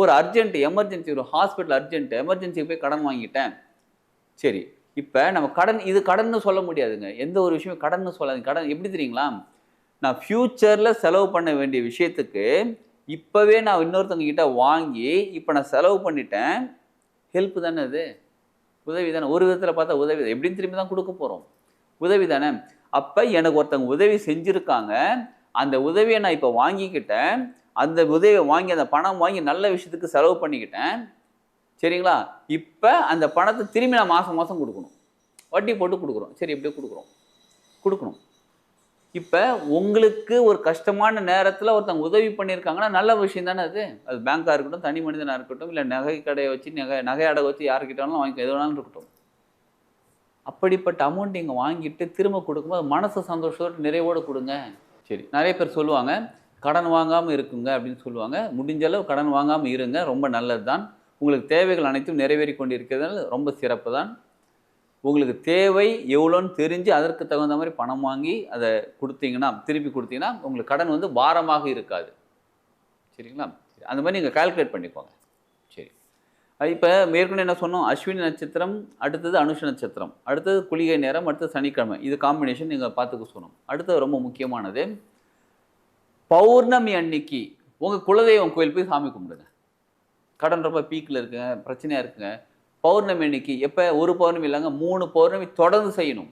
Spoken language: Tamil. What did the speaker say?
ஒரு அர்ஜென்ட் எமர்ஜென்சி ஒரு ஹாஸ்பிட்டல் அர்ஜென்ட் எமர்ஜென்சிக்கு போய் கடன் வாங்கிட்டேன். சரி இப்போ நம்ம கடன் இது கடன்னு சொல்ல முடியாதுங்க. எந்த ஒரு விஷயமும் கடன்னு சொல்லாது கடன் எப்படி தெரியுங்களா? நான் ஃப்யூச்சரில் செலவு பண்ண வேண்டிய விஷயத்துக்கு இப்போவே நான் இன்னொருத்தவங்க கிட்ட வாங்கி இப்போ நான் செலவு பண்ணிட்டேன். ஹெல்ப் தானே அது? உதவி தானே? ஒரு விதத்தில் பார்த்தா உதவி தான். எப்படின்னு திரும்பி தான் கொடுக்க போகிறோம் உதவி தானே? அப்போ எனக்கு ஒருத்தவங்க உதவி செஞ்சுருக்காங்க. அந்த உதவியை நான் இப்போ வாங்கிக்கிட்டேன். அந்த உதவியை வாங்கி அந்த பணம் வாங்கி நல்ல விஷயத்துக்கு செலவு பண்ணிக்கிட்டேன். சரிங்களா? இப்போ அந்த பணத்தை திரும்பி நான் மாதம் மாதம் கொடுக்கணும். வட்டி போட்டு கொடுக்குறோம். சரி எப்படியோ கொடுக்குறோம். கொடுக்கணும். இப்போ உங்களுக்கு ஒரு கஷ்டமான நேரத்தில் ஒருத்தவங்க உதவி பண்ணியிருக்காங்கன்னா நல்ல விஷயம் தானே அது? அது பேங்காக இருக்கட்டும் தனி மனிதனாக இருக்கட்டும் இல்லை நகை கடையை வச்சு நகை நகை அடை வச்சு யாருக்கிட்டாலும் வாங்கி எது வேணாலும் இருக்கட்டும். அப்படிப்பட்ட அமௌண்ட் இங்கே வாங்கிட்டு திரும்ப கொடுக்கும்போது மனசு சந்தோஷத்தோடு நிறைவோடு கொடுங்க. சரி நிறைய பேர் சொல்லுவாங்க கடன் வாங்காமல் இருக்குங்க அப்படின்னு சொல்லுவாங்க. முடிஞ்ச அளவு கடன் வாங்காமல் இருங்க ரொம்ப நல்லது தான் உங்களுக்கு தேவைகள் அனைத்தும் நிறைவேறி கொண்டு ரொம்ப சிறப்பு தான் உங்களுக்கு தேவை எவ்வளோன்னு தெரிஞ்சு அதற்கு தகுந்த மாதிரி பணம் வாங்கி அதை கொடுத்தீங்கன்னா திருப்பி கொடுத்தீங்கன்னா உங்களுக்கு கடன் வந்து பாரமாக இருக்காது. சரிங்களா? சரி, அந்த மாதிரி நீங்கள் கால்குலேட் பண்ணிக்கோங்க. சரி. இப்போ மேற்கொண்டு என்ன சொன்னோம்? அஸ்வினி நட்சத்திரம் அடுத்தது அனுஷ நட்சத்திரம் அடுத்தது குளிகை நேரம் அடுத்தது சனிக்கிழமை. இது காம்பினேஷன் நீங்கள் பார்த்துக்க சொன்னோம். அடுத்தது ரொம்ப முக்கியமானது பௌர்ணமி அன்னைக்கு உங்கள் குலதெய்வம் கோயில் போய் சாமி கும்பிடுங்க. கடன் ரொம்ப பீக்கில் இருக்குங்க பிரச்சனையாக இருக்குங்க. பௌர்ணமி அன்னைக்கு எப்போ? ஒரு பௌர்ணமி இல்லைங்க மூணு பௌர்ணமி தொடர்ந்து செய்யணும்.